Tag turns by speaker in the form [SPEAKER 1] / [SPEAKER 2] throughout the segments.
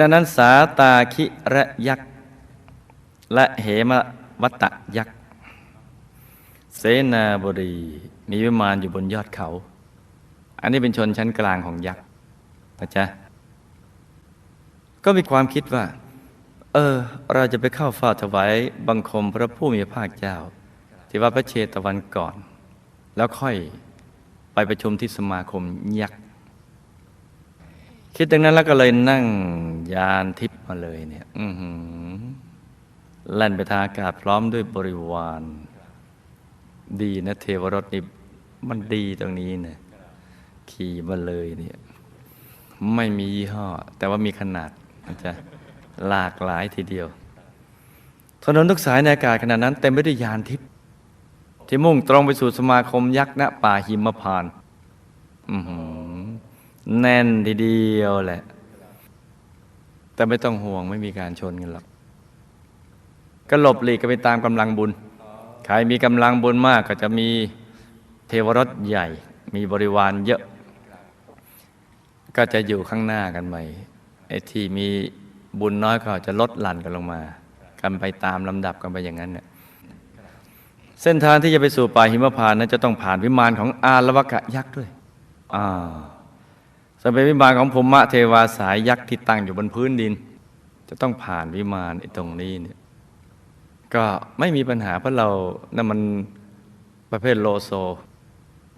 [SPEAKER 1] ณะนั้นสาตาคิระยักษ์ และเหมวัตตะยักษ์ เสนาบดีมีวิมานอยู่บนยอดเขา อันนี้เป็นชนชั้นกลางของยักษ์นะจ๊ะก็มีความคิดว่า เออ เราจะไปเข้าฝ้าถวายบังคมพระผู้มีพระภาคเจ้า ที่วัดพระเชตวันก่อน แล้วค่อยไปประชุมที่สมาคมยักษ์ คิดดังนั้นแล้วก็เลยนั่งยานทิพย์มาเลยเนี่ยอือแล่นไปทางอากาศพร้อมด้วยบริวาร ดีนะเทวรถนี่มันดีตรงนี้เนี่ยขี่มาเลยเนี่ย ไม่มียี่ห้อ แต่ว่ามีขนาดนะจ๊ะหลากหลายทีเดียว ถนนทุกสายในอากาศขณะนั้นเต็มไปด้วยยานทิพย์ที่มุ่งตรงไปสู่สมาคมยักษ์ณป่าหิมพานต์อื้อหือ แน่นทีเดียวแหละ แต่ไม่ต้องห่วงไม่มีการชนกันหรอกก็หลบหลีกกันไปตามกำลังบุญ ใครมีกำลังบุญมากก็จะมีเทวรถใหญ่ มีบริวารเยอะ ก็จะอยู่ข้างหน้ากันไปไอ้ที่มีบุญน้อยก็จะลดหลั่นกันลงมา กันไปตามลำดับกันไปอย่างนั้นเนี่ยเส้นทางที่จะไปสู่ป่าหิมพานต์นั้นจะต้องผ่านวิมานของอาลวกะยักษ์ด้วย อ่า ส่วนเป็นวิมานของภูมะเทวาสายยักษ์ที่ตั้งอยู่บนพื้นดิน จะต้องผ่านวิมานไอ้ตรงนี้เนี่ยก็ไม่มีปัญหาเพราะเรานั่นมันประเภทโลโซ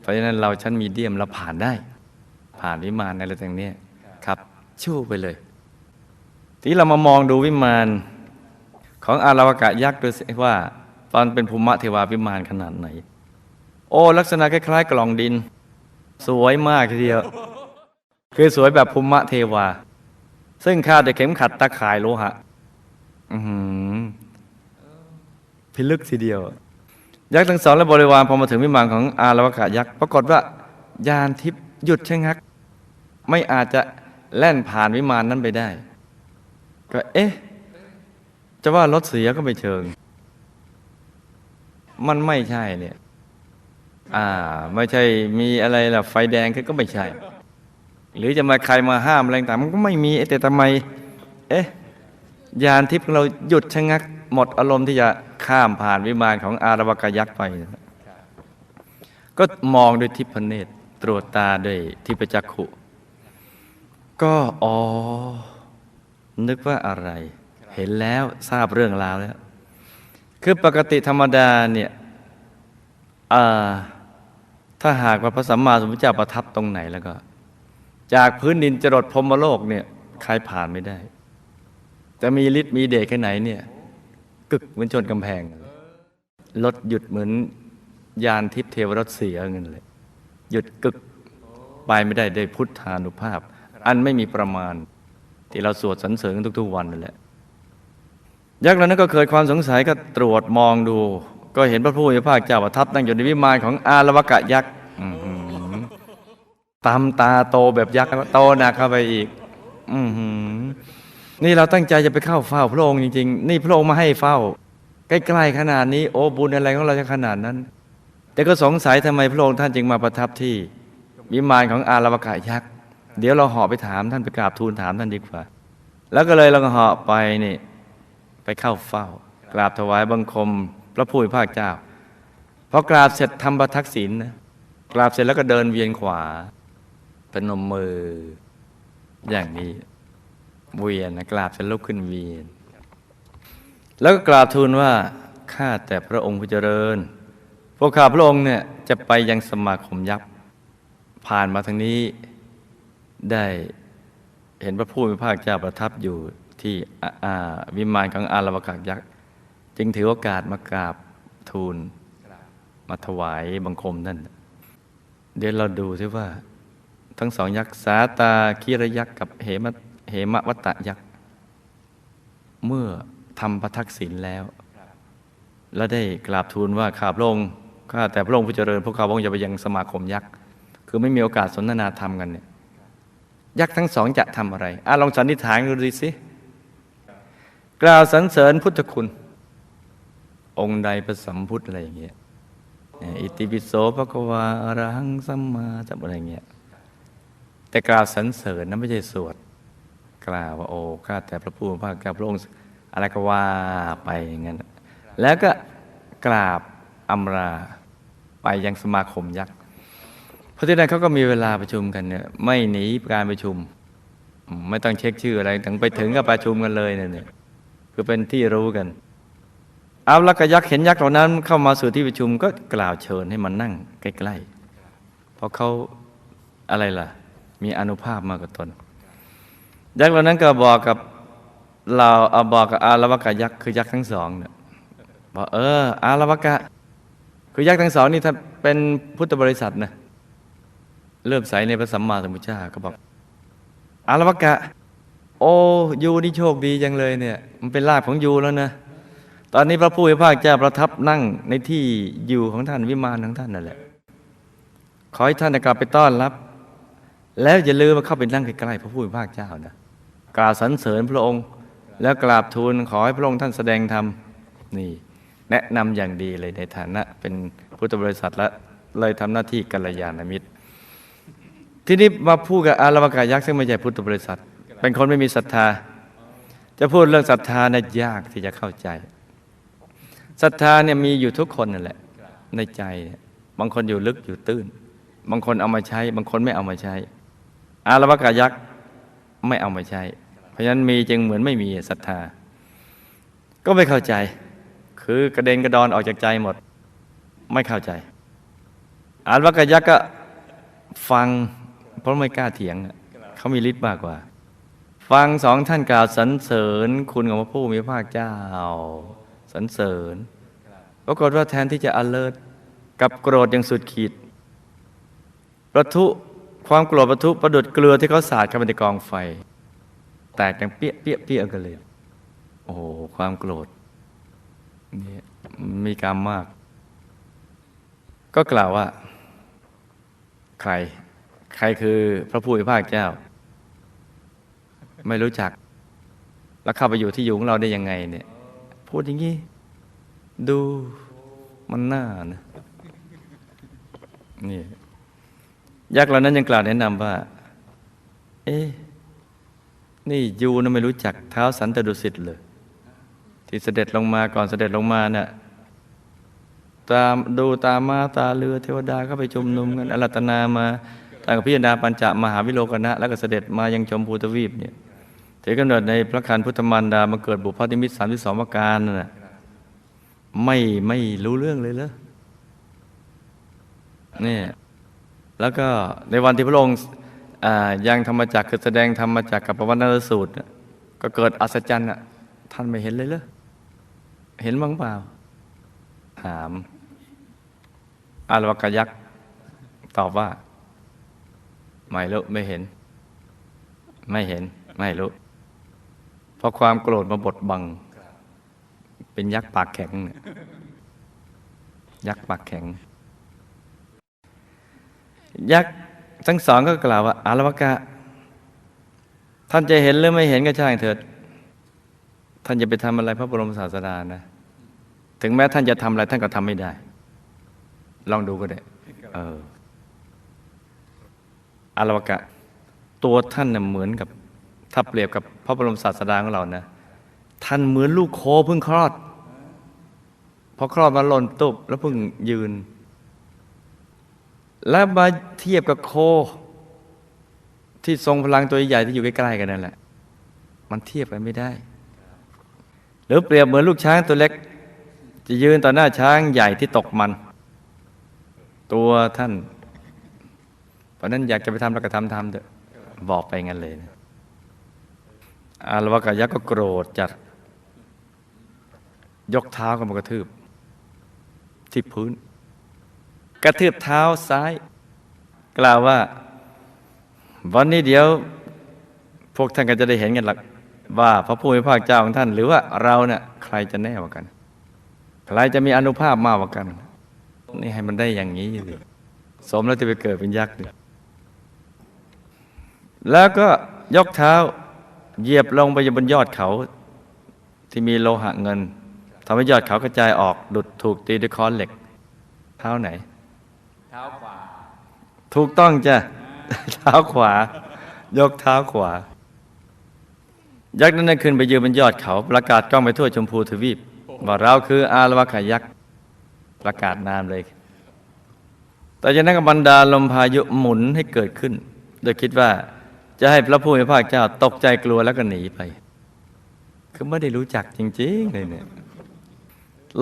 [SPEAKER 1] เพราะฉะนั้นเราชั้นมีเดียมเราผ่านได้ ผ่านวิมานอะไรต่างเนี้ยครับชู่ไปเลย ทีนี้เรามามองดูวิมานของอาราวกะยักษ์ดูสิว่า ตอนเป็นภูมิเทวาวิมานขนาดไหน โอ้ลักษณะคล้ายๆ กล่องดิน สวยมากทีเดียว คือสวยแบบภูมิเทวา ซึ่งคาดด้วยเข็มขัดตะข่ายโลหะพิลึกทีเดียว ยักษ์ทั้งสองและบริวารพอมาถึงวิมานของอารวกะยักษ์ปรากฏว่ายานทิพย์หยุดชะงัก ไม่อาจจะแล่นผ่านวิมานนั้นไปได้ ก็เอ๊ะ จะว่ารถเสียก็ไม่เชิง มันไม่ใช่เนี่ย อ่า ไม่ใช่มีอะไรล่ะไฟแดงก็ไม่ใช่ หรือจะมาใครมาห้ามอะไรต่างมันก็ไม่มีแต่ทำไม เอ๊ะยานทิพย์ของเราหยุดชะงัก หมดอารมณ์ที่จะข้ามผ่านวิมานของอารวกยักษ์ไป ก็มองด้วยทิพเนตรตรวจตาด้วยทิพจักขุ ก็อ๋อ นึกว่าอะไร เห็นแล้วทราบเรื่องราวแล้ว คือปกติธรรมดาเนี่ยถ้าหากว่าพระสัมมาสัมพุทธเจ้าประทับตรงไหนแล้วก็ จากพื้นดินจรดพรมโลกเนี่ยใครผ่านไม่ได้ จะมีฤทธิ์มีเดชแค่ไหนเนี่ย กึกเหมือนชนกำแพงรถหยุดเหมือนยานทิพย์เทวรถเสียเงินเลย หยุดกึกไปไม่ได้ได้พุทธานุภาพ อันไม่มีประมาณ ที่เราสวดสรรเสริญทุก ๆ วันนั่นแหละยักษ์เหล่านั้นก็เกิดความสงสัยก็ตรวจมองดู ก็เห็นพระผู้มีพระภาคเจ้าประทับนั่งอยู่ในวิมานของอารวกะยักษ์ ตำตาโตแบบยักษ์โตหนักเข้าไปอีก อืนี่เราตั้งใจจะไปเข้าเฝ้า พระองค์จริงๆ นี่พระองค์มาให้เฝ้า ใกล้ๆขนาดนี้ โอ้บุญอะไรของเราจะขนาดนั้น แต่ก็สงสัยทำไมพระองค์ท่านจึงมาประทับที่วิมานของอารวกะยักษ์เดี๋ยวเราเหาะไปถามท่านไปกราบทูลถามท่านดีกว่า แล้วก็เลยเราก็เหาะไปนี่ไปเข้าเฝ้า กราบถวายบังคม พระผู้มีพระเจ้าพอกราบเสร็จทำประทักษิณนะกราบเสร็จแล้วก็เดินเวียนขวา พนมมือ อย่างนี้ เวียนนะกราบเสร็จลุกขึ้นเวียน แล้วก็กราบทูลว่าข้าแต่พระองค์ผู้เจริญ พวกข้าพระองค์เนี่ยจะไปยังสมาคมยักษ์ผ่านมาทางนี้ได้เห็นพระผู้มีพระภาคเจ้าประทับอยู่ที่วิมานของอารวกะยักษ์จึงถือโอกาสมากราบทูลมาถวายบังคมท่น เดี๋ยวเราดูซิว่า ทั้งสองยักษ์สาตาคีรยักษ์กับเหมะเหมะวัตตะยักษ์ เมื่อทำประทักษิณแล้ว แล้วได้กราบทูลว่าข้าพระองค์ข้าแต่พระองค์ผู้เจริญพวกข้าพระองค์จะไปยังสมาคมยักษ์ คือไม่มีโอกาสสนทนาธรรมกันเนี่ย ยักษ์ทั้งสองจะทำอะไรอะลองสันนิษฐานดูดิสิกล่าวสรรเสริญพุทธคุณ องค์ใดประสัมพุทธอะไรอย่างเงี้ยอิติปิโสภควาอรหังสัมมาสัมอะไรเงี้ย แต่กล่าวสรรเสริญนั้นไม่ใช่สวด กล่าวว่าโอ้ข้าแต่พระผู้เป็นพระเจ้าพระองค์อะไรก็ว่าไปอย่างนั้นแล้วก็กราบอำลาไปยังสมาคมยักษ์เพราะที่นั้นเขาก็มีเวลาประชุมกันเนี่ยไม่หนีการประชุม ไม่ต้องเช็คชื่ออะไรถึงไปถึงก็ประชุมกันเลยเนี่ยคือเป็นที่รู้กันเอาแล้วก็ยักษ์เห็นยักษ์เหล่านั้น เข้ามาสู่ที่ประชุมก็กล่าวเชิญให้มันนั่งใกล้ๆเพราะเขาอะไรล่ะ มีอนุภาพมากกว่าตน ยักษ์เหล่านั้นก็บอกกับเราเอาบอกกับอารวกะยักษ์คือยักษ์ทั้งสองเนี่ยบอกเออ อารวกะ คือยักษ์ทั้งสองนี่ถ้าเป็นพุทธบริษัทนะเริ่มใสในพระสัมมาสัมพุทธเจ้าก็บอก อารวกะ โอ้ยูนี่โชคดีจังเลยเนี่ย มันเป็นลาภของยูแล้วนะตอนนี้พระผู้เป็นพระเจ้าประทับนั่งในที่อยู่ของท่านวิมานของท่านนั่นแหละขอให้ท่านกลับไปต้อนรับ แล้วอย่าลืมมาเข้าไปนั่งใกล้ๆพระผู้เป็นพระเจ้านะกราบสรรเสริญพระองค์ แล้วกราบทูลขอให้พระองค์ท่านแสดงธรรมนี่ แนะนำอย่างดีเลยในฐานะ เป็นพุทธบริษัทและเลยทำหน้าที่กัลยาณมิตร ทีนี้มาพูดกับอารวากายักษ์ซึ่งไม่ใช่พุทธบริษัท เป็นคนไม่มีศรัทธา จะพูดเรื่องศรัทธานี่ยยากที่จะเข้าใจศรัทธาเนี่ยมีอยู่ทุกคนนั่นแหละ ในใจ บางคนอยู่ลึกอยู่ตื้น บางคนเอามาใช้ บางคนไม่เอามาใช้ อารวากายักษ์ไม่เอามาใช้ เพราะฉะนั้นมีจึงเหมือนไม่มีศรัทธา ก็ไม่เข้าใจ คือกระเด็นกระดอนออกจากใจหมด ไม่เข้าใจ อารวากายักษ์ก็ฟัง เพราะไม่กล้าเถียง เขามีฤทธิ์มากกว่า ฟังสองท่านกล่าวสรรเสริญคุณของพระผู้มีพระภาคเจ้าสรรเสริญปรากฏว่าแทนที่จะ alert กับโกรธอย่างสุดขีด ประทุ ความโกรธประทุประดุดเกลือที่เขาสาดเข้าไปในกองไฟ แตกดังเปี้ยเปี้ยเปี้ยกันเลย โอ้โหความโกรธนี่มีกรรมมาก ก็กล่าวว่า ใคร ใครคือพระผู้เป็นพระภาคเจ้า ไม่รู้จัก แล้วเข้าไปอยู่ที่อยู่ของเราได้ยังไงเนี่ย พูดอย่างนี้ ดูมันน่านะนี่ ยักษ์เหล่านั้นยังกล่าวแนะนำว่า เอ๊ะนี่ยูนะไม่รู้จักเท้าสันตดุสิตเลยที่เสด็จลงมาก่อนเสด็จลงมาเนะ่ะตามดูตามมาตาเรือเทวดาก็ไปชุมนุมกันอรัตนามาทางพิจารณาปัญจมหาวิโลกนะ แล้วก็เสด็จมายังชมพูทวีปเนี่ยถือกำเนิดในพระคันพุทธมารดามาเกิดบุพนิมิตสามที่สองประการนั่นน่ะไม่ไม่รู้เรื่องเลยเหรอเนี่ย แล้วก็ในวันที่พระองค์ยังธรรมจักรคือแสดงธรรมจักรกับปวัณณสูตร ก็เกิดอัศจรรย์อะท่านไม่เห็นเลยเหรอเห็นบ้างเปล่า ถามอารวกยักษ์ตอบว่า ไม่รู้ไม่เห็น ไม่เห็น ไม่รู้เพราะความโกรธมาบดบัง เป็นยักษ์ปากแข็งเนี่ยยักษ์ปากแข็ง ยักษ์ทั้งสองก็กล่าวว่า อารวกะ ท่านจะเห็นหรือไม่เห็นก็ช่างเถิด ท่านจะไปทำอะไรพระบรมศาสดานะ ถึงแม้ท่านจะทำอะไรท่านก็ทำไม่ได้ ลองดูก็ได้เอออารวกะ ตัวท่านเน่ยเหมือนกับถ้าเปรียบกับพระบรมศาสดาของเรานะ ท่านเหมือนลูกโคเพิ่งคลอดพอคลอดมาหล่นตุบแล้วเพิ่งยืน แล้วมาเทียบกับโค ที่ทรงพลังตัวใหญ่ที่อยู่ใกล้ๆกันนั่นแหละ มันเทียบกันไม่ได้ หรือเปรียบเหมือนลูกช้างตัวเล็ก จะยืนต่อหน้าช้างใหญ่ที่ตกมัน ตัวท่าน เพราะนั้นอยากจะไปทำแล้วก็ทำทำเถอะบอกไปงั้นเลยนะอารวากยักษ์ก็โกรธจัด ยกเท้ากันมากระทืบ ที่พื้น กระทืบเท้าซ้าย กล่าวว่า วันนี้เดี๋ยว พวกท่านก็จะได้เห็นกันหลักว่าพระผู้มีพระภาคเจ้าของท่าน หรือว่าเราเนี่ยใครจะแน่กว่ากัน ใครจะมีอนุภาพมากกว่ากัน นี่ให้มันได้อย่างนี้สิสมแล้วจะไปเกิดเป็นยักษ์ดิแล้วก็ยกเท้าเหยียบลงไปบนยอดเขา ที่มีโลหะเงินทำให้ยอดเขากระจายออกดุดถูกตีด้วยค้อนเหล็ก เท้าไหน
[SPEAKER 2] ท้าขวา
[SPEAKER 1] ถูกต้องจ้ะ เท้าขวา ยกเท้าขวา ยักษ์นั้นได้ขึ้นไปยืนบนยอดเขา ประกาศกล้องไปทั่วชมพูทวีป ว่าเราคืออารวาขายักษ์ประกาศนามเลย แต่จากนั้นก็บรรดาลมพายุหมุนให้เกิดขึ้น โดยคิดว่าจะให้พระผู้มีพระเจ้าตกใจกลัวแล้วก็หนีไป คือไม่ได้รู้จักจริงๆเลยเนี่ย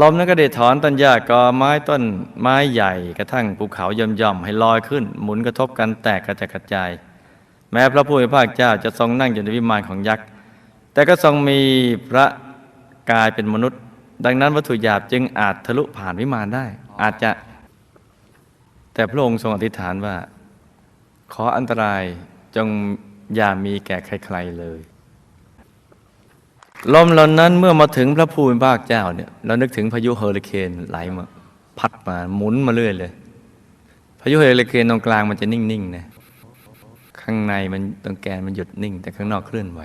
[SPEAKER 1] ลมนั้นก็ได้ถอนต้นหญ้ากอไม้ต้นไม้ใหญ่กระทั่งภูเขาย่อมย่อมๆให้ลอยขึ้น หมุนกระทบกันแตกกระจัดกระจาย แม้พระผู้มีพระภาคเจ้าจะทรงนั่งอยู่ในวิมานของยักษ์ แต่ก็ทรงมีพระกายเป็นมนุษย์ ดังนั้นวัตถุหยาบจึงอาจทะลุผ่านวิมานได้ อาจจะ แต่พระองค์ทรงอธิษฐานว่า ขออันตรายจงอย่ามีแก่ใครๆเลย ลมเหล่านั้นเมื่อมาถึงพระภูมิภาคเจ้าเนี่ยเรานึกถึงพายุเฮอริเคนไหลมาพัดมาหมุนมาเรื่อยเลย พายุเฮอริเคนตรงกลางมันจะนิ่งๆนะข้างในมันตรงแกนมันหยุดนิ่ง แต่ข้างนอกเคลื่อนไหว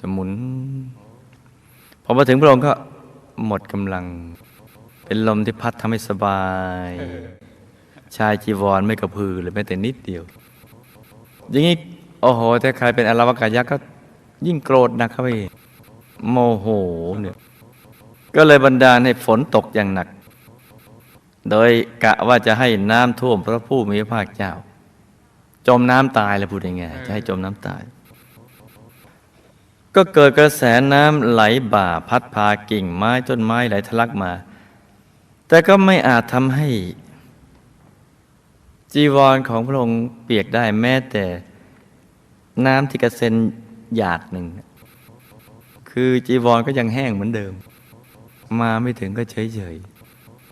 [SPEAKER 1] จะหมุนพอมาถึงพระองค์ก็หมดกำลัง เป็นลมที่พัดทำให้สบาย ชายจีวรไม่กระพือเลยแม้แต่นิดเดียว อย่างนี้โอ้โหถ้าใครเป็นอารวกายักษ์ก็ยิ่งโกรธนักเข้าไปอีก โมโหเนี่ยก็เลยบันดาลให้ฝนตกอย่างหนัก โดยกะว่าจะให้น้ำท่วมพระผู้มีพระภาคเจ้า จมน้ำตายแล้วพูดยังไงจะให้จมน้ำตาย ก็เกิดกระแสน้ำไหลบ่าพัดพากิ่งไม้ต้นไม้ไหลทะลักมา แต่ก็ไม่อาจทำให้ จีวรของพระองค์เปียกได้แม้แต่น้ำที่กระเซ็นหยาดหนึ่ง คือจีวรก็ยังแห้งเหมือนเดิม มาไม่ถึงก็เฉยเฉย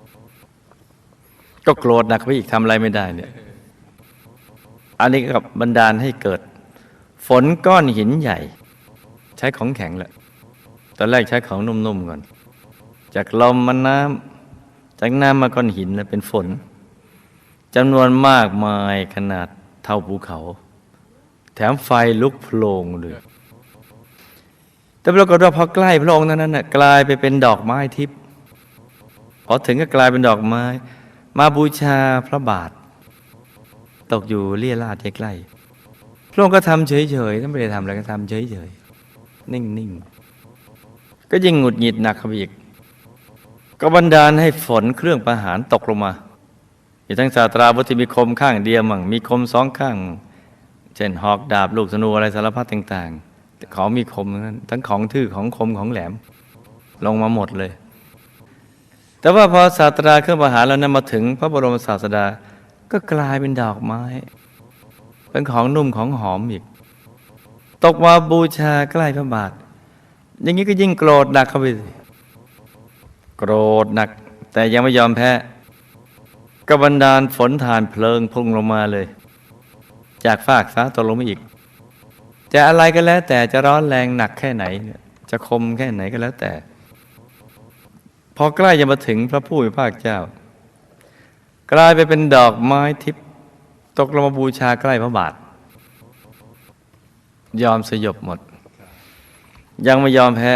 [SPEAKER 1] ๆก็โกรธหนักไปอีกทำอะไรไม่ได้เนี่ย อันนี้ก็บันดาลให้เกิด ฝนก้อนหินใหญ่ ใช้ของแข็งแหละ ตอนแรกใช้ของนุ่มๆก่อน จากลมมาน้ำจากน้ำมาก้อนหินแล้วเป็นฝนจำนวนมากมายขนาดเท่าภูเขา แถมไฟลุกโพลงเลย แต่ปรากฏว่าพอใกล้พระองค์นั้นน่ะกลายไปเป็นดอกไม้ทิพย์พอถึงก็กลายเป็นดอกไม้ มาบูชาพระบาท ตกอยู่เลี่ยราดใกล้พระองค์ก็ทำเฉยๆท่านไม่ได้ทำอะไรก็ทำเฉยๆนิ่งๆก็ยิ่งหงุดหงิดหนักเข้าไปอีก ก็บันดาลให้ฝนเครื่องประหารตกลงมามีทั้งศาสตราวุธที่มีคมข้างเดียวมั่งมีคมสองข้าง เช่นหอกดาบลูกธนูอะไรสารพัดต่างๆ ของมีคมทั้งนั้นทั้งของทื่อของคมของแหลม ลงมาหมดเลย แต่ว่าพอศาสตราเครื่องประหารแล้วนั้นมาถึงพระบรมศาสดาก็กลายเป็นดอกไม้ เป็นของนุ่มของหอมอีก ตกมาบูชาใกล้พระบาท อย่างนี้ก็ยิ่งโกรธหนักเข้าไปโกรธหนัก แต่ยังไม่ยอมแพ้กบันดาลฝนทานเพลิงพุ่งลงมาเลย จากฟากฟ้าตกลงมาอีก จะอะไรก็แล้ว แต่จะร้อนแรงหนักแค่ไหนเนี่ยจะคมแค่ไหนก็แล้วแต่ พอใกล้จะมาถึงพระผู้มีพระภาคเจ้า กลายไปเป็นดอกไม้ทิพย์ตกลงมาบูชาใกล้พระบาท ยอมสยบหมด ยังไม่ยอมแพ้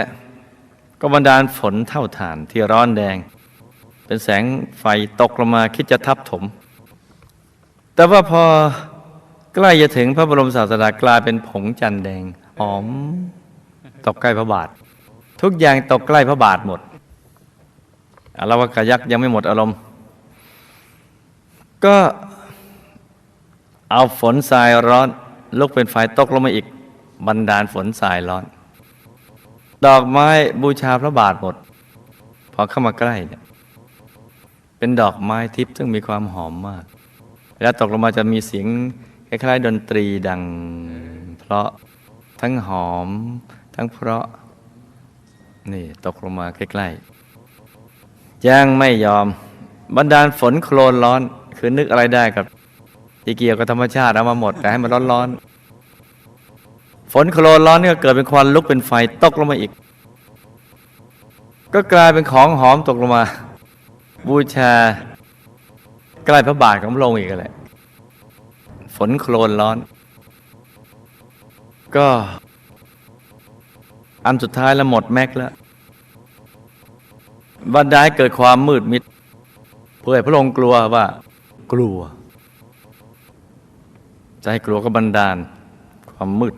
[SPEAKER 1] ก็บันดาลฝนเท่าฐานที่ร้อนแดง เป็นแสงไฟตกลงมาคิดจะทับถม แต่ว่าพอ ใกล้จะถึงพระบรมศาสดากลายเป็นผงจันแดงหอม ตกใกล้พระบาท ทุกอย่างตกใกล้พระบาทหมดอารวากายักษ์ยังไม่หมดอารมณ์ ก็เอาฝนทรายร้อนลุกเป็นไฟตกลงมาอีกบันดาลฝนทรายร้อน ดอกไม้บูชาพระบาทหมด พอเข้ามาใกล้เนี่ยเป็นดอกไม้ทิพย์ซึ่งมีความหอมมาก แล้วตกลงมาจะมีเสียง คล้ายๆดนตรีดัง เพราะทั้งหอม ทั้งเพราะ นี่ตกลงมาใกล้ๆยังไม่ยอมบันดาลฝนโคลนร้อน คือนึกอะไรได้กับที่เกี่ยวกับธรรมชาติเอามาหมดแต่ให้มันร้อนๆฝนโคลนร้อนนี่ก็เกิดเป็นควันลุกเป็นไฟตกลงมาอีก ก็กลายเป็นของหอมตกลงมา บูชา ใกล้พระบาทของพระองค์อีกแหละ นโคลนร้อน ก็ อันสุดท้ายแล้วหมดแม็กแล้วบันได้เกิดความมืดมิด เพื่อพระองค์กลัวว่า กลัวจะให้กลัวก็บันดาล ความมืด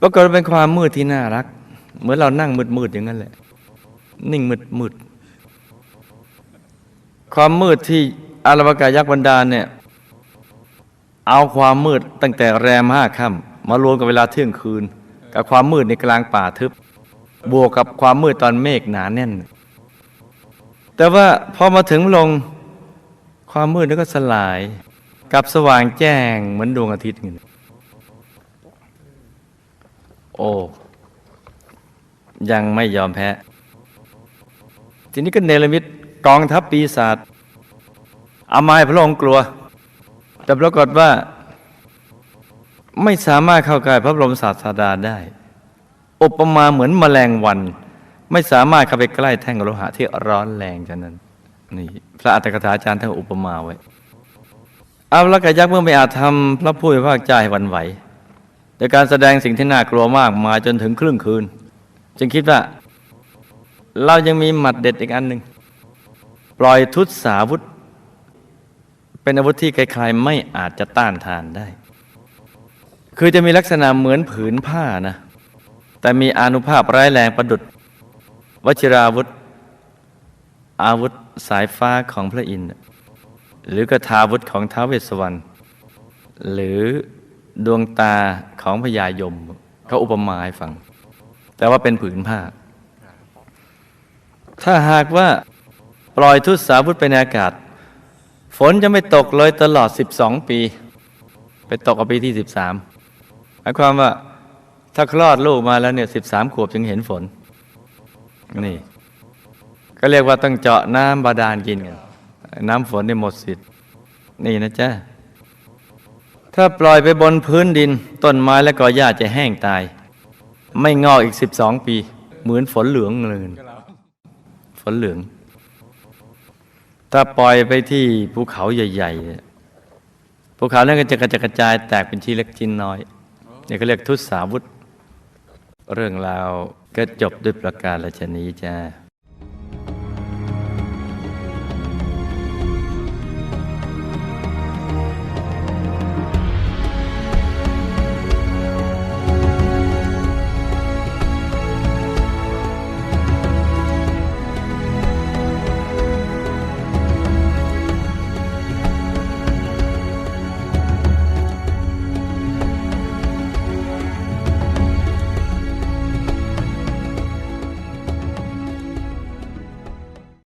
[SPEAKER 1] ปรากฏว่าเป็นความมืดที่น่ารัก เหมือนเรานั่งมืดๆอย่างนั้นแหละ นิ่งมืดมืดความมืดที่อารวากายักษ์บรรดาลเนี่ย เอาความมืดตั้งแต่แรมห้าค่ำมารวมกับเวลาเที่ยงคืน กับความมืดในกลางป่าทึบบวกกับความมืดตอนเมฆหนาแน่น แต่ว่าพอมาถึงลงความมืดนั้นก็สลายกับสว่างแจ้งเหมือนดวงอาทิตย์อย่างนี้โอ้ยังไม่ยอมแพ้ ทีนี้ก็เนรมิตกองทัพปีศาจอาไม้พระองค์กลัว แต่ปรากฏว่า ไม่สามารถเข้าใกล้พระบรมศาสดาได้ อุปมาเหมือนแมลงวัน ไม่สามารถเข้าไปใกล้แท่งโลหะที่ร้อนแรงฉะนั้นนี่พระอัตถกถาจารย์ท่านอุปมาไว้เอาละกายักษ์เมื่อไม่อาจทำพระผู้เป็นพระเจ้าให้วันไหวโดยการแสดงสิ่งที่น่ากลัวมากมาจนถึงครึ่งคืน จึงคิดว่า เรายังมีหมัดเด็ดอีกอันหนึ่งปล่อยทุตสาวุธ เป็นอาวุธที่ใครๆไม่อาจจะต้านทานได้ คือจะมีลักษณะเหมือนผืนผ้านะ แต่มีอนุภาพร้ายแรงประดุดวชิราวุธ อาวุธสายฟ้าของพระอินทร์หรือกระทาวุธของท้าวเวสสวรรณหรือดวงตาของพญายมเขาอุปมาให้ฟัง แต่ว่าเป็นผืนผ้า ถ้าหากว่าปล่อยทุตสาวุธไปในอากาศ ฝนจะไม่ตกเลยตลอด 12 ปี ไปตกเอาปีที่ 13หมายความว่าถ้าคลอดลูกมาแล้วเนี่ย13ขวบจึงเห็นฝน นี่ ก็เรียกว่าต้องเจาะน้ำบาดาลกินกันน้ำฝนได้หมดสิทธิ์นี่นะจ๊ะถ้าปล่อยไปบนพื้นดิน ต้นไม้และกอหญ้าจะแห้งตาย ไม่งอกอีก12ปี เหมือนฝนเหลืองเลยฝนเหลือง ถ้าปล่อยไปที่ภูเขาใหญ่ๆภูเขานั้นก็จะกระจกระจายแตกเป็นชิ้นเล็กชิ้นน้อยนี่ก็เรียกทุตสาวุธ เรื่องราวก็จบด้วยประการละชนี้จ้า